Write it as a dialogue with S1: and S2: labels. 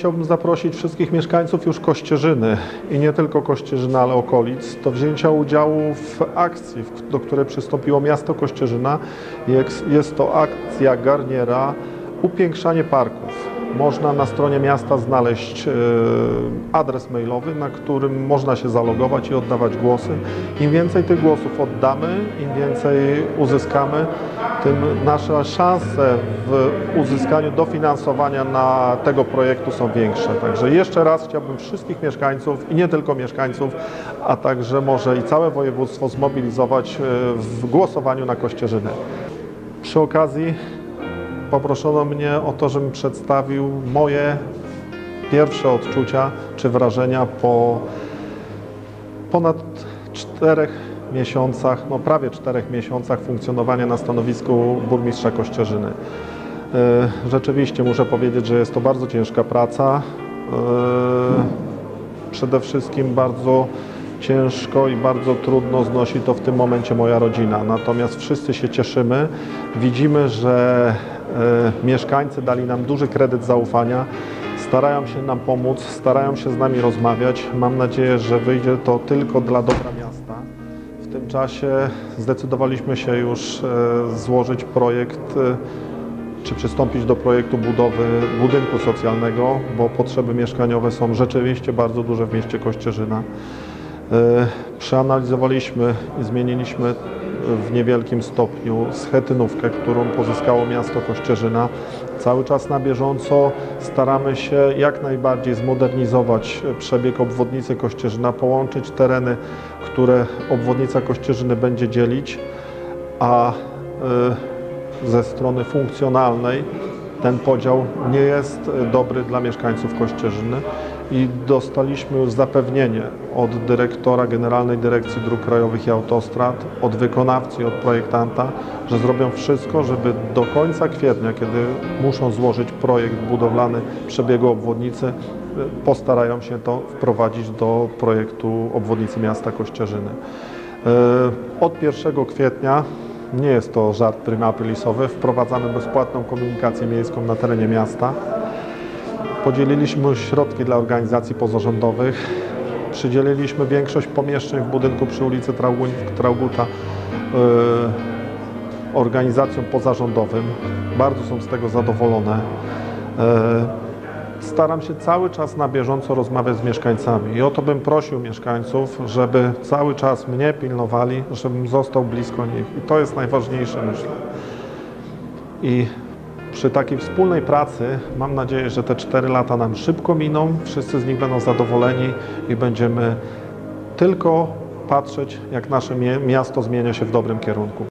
S1: Chciałbym zaprosić wszystkich mieszkańców już Kościerzyny i nie tylko Kościerzyny, ale okolic do wzięcia udziału w akcji, do której przystąpiło miasto Kościerzyna. Jest to akcja Garniera Upiększanie parków. Można na stronie miasta znaleźć e, adres mailowy, na którym można się zalogować i oddawać głosy. Im więcej tych głosów oddamy, im więcej uzyskamy, tym nasze szanse w uzyskaniu dofinansowania na tego projektu są większe. Także jeszcze raz chciałbym wszystkich mieszkańców i nie tylko mieszkańców, a także może i całe województwo zmobilizować e, w głosowaniu na Kościerzynę. Przy okazji poproszono mnie o to, żebym przedstawił moje pierwsze odczucia czy wrażenia po ponad czterech miesiącach, no prawie czterech miesiącach funkcjonowania na stanowisku burmistrza Kościerzyny. E, Rzeczywiście muszę powiedzieć, że jest to bardzo ciężka praca. E, Przede wszystkim bardzo ciężko i bardzo trudno znosi to w tym momencie moja rodzina. Natomiast wszyscy się cieszymy. Widzimy, że mieszkańcy dali nam duży kredyt zaufania. Starają się nam pomóc, starają się z nami rozmawiać. Mam nadzieję, że wyjdzie to tylko dla dobra miasta. W tym czasie zdecydowaliśmy się już e, złożyć projekt e, czy przystąpić do projektu budowy budynku socjalnego, bo potrzeby mieszkaniowe są rzeczywiście bardzo duże w mieście Kościerzyna. E, Przeanalizowaliśmy i zmieniliśmy w niewielkim stopniu schetynówkę, którą pozyskało miasto Kościerzyna. Cały czas na bieżąco staramy się jak najbardziej zmodernizować przebieg obwodnicy Kościerzyna, połączyć tereny, które obwodnica Kościerzyny będzie dzielić, a e, ze strony funkcjonalnej ten podział nie jest dobry dla mieszkańców Kościerzyny i dostaliśmy już zapewnienie od dyrektora Generalnej Dyrekcji Dróg Krajowych i Autostrad, od wykonawcy i od projektanta, że zrobią wszystko, żeby do końca kwietnia, kiedy muszą złożyć projekt budowlany przebiegu obwodnicy, postarają się to wprowadzić do projektu obwodnicy miasta Kościerzyny. E, Od 1 kwietnia nie jest to żart prima aprilisowy. Wprowadzamy bezpłatną komunikację miejską na terenie miasta. Podzieliliśmy środki dla organizacji pozarządowych. Przydzieliliśmy większość pomieszczeń w budynku przy ulicy Traugu- Trauguta e, organizacjom pozarządowym. Bardzo są z tego zadowolone. Staram się cały czas na bieżąco rozmawiać z mieszkańcami i o to bym prosił mieszkańców, żeby cały czas mnie pilnowali, żebym został blisko nich i to jest najważniejsze myślę. I przy takiej wspólnej pracy mam nadzieję, że te 4 lata nam szybko miną, wszyscy z nich będą zadowoleni i będziemy tylko patrzeć, jak nasze miasto zmienia się w dobrym kierunku.